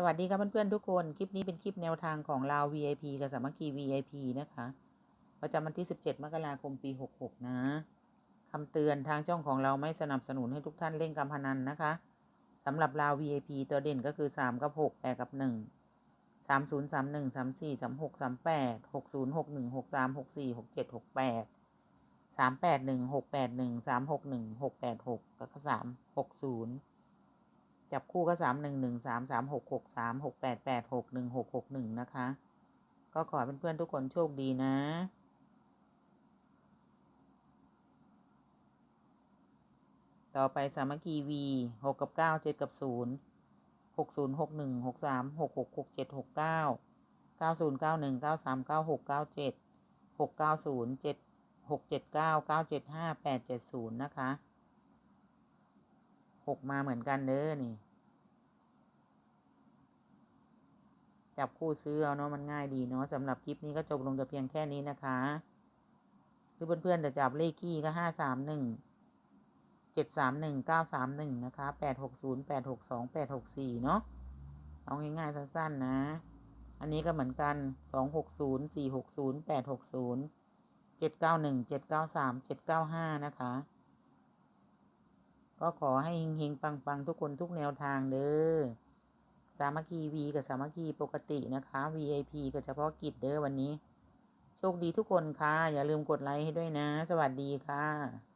สวัสดีครับเพื่อนๆทุกคน คลิปนี้เป็นคลิปแนวทางของเรา VIP กับสามัคคี VIP นะคะ ประจำวันที่ 17 มกราคมปี 66 นะคำเตือนทางช่องของเราไม่สนับสนุนให้ทุกท่านเล่นการพนันนะคะสำหรับเรา VIP ตัวเด่นก็คือ 3 กับ 6 8 กับ 1 3 0 3 1 3 4 3 6 3 8 6 0 6 1 6 3 6 4 6 7 6 8 3 8 1 6 8 1 3 6 1 6 8 6กับ3 6 0 จับคู่ก็สามหนึ่งหนึ่งสามสามหกหกสามหกแปดแปดหกหนึ่งหกหกหนึ่งนะคะ ก็ขอเพื่อนๆทุกคนโชคดีนะต่อไปสามัคคีวีหกกับเก้าเจ็ดกับศูนย์หกศูนย์หกหนึ่งหกสามหกหกหกเจ็ดหกเก้าเก้าศูนย์เก้าหนึ่งเก้าสามเก้าหกเก้าเจ็ดหกเก้าศูนย์เจ็ดหกเจ็ดเก้าเก้าเจ็ดห้าแปดเจ็ดศูนย์นะคะหกมาเหมือนกันเด้อนี่ จับคู่ซื้อเอาเนาะมันง่ายดีเนาะสำหรับคลิปนี้ก็จบลงแต่เพียงแค่นี้นะคะหรือเพื่อนๆจะจับเลขขี้ก็ห้าสามหนึ่งเจ็ดสามหนึ่งเก้าสามหนึ่งนะคะแปดหกศูนย์แปดหกสองแปดหกสี่เนาะเอาง่ายๆสั้นๆนะ อันนี้ก็เหมือนกันสองหกศูนย์สี่หกศูนย์แปดหกศูนย์เจ็ดเก้าหนึ่งเจ็ดเก้าสามเจ็ดเก้าห้านะคะ ก็ขอให้เฮงๆปังๆ ทุกคนทุกแนวทางเด้อ สามัคคี V กับสามัคคีปกตินะคะ VIP กับเฉพาะกิจเด้อวันนี้ โชคดีทุกคนค่ะ อย่าลืมกดไลค์ให้ด้วยนะ สวัสดีค่ะ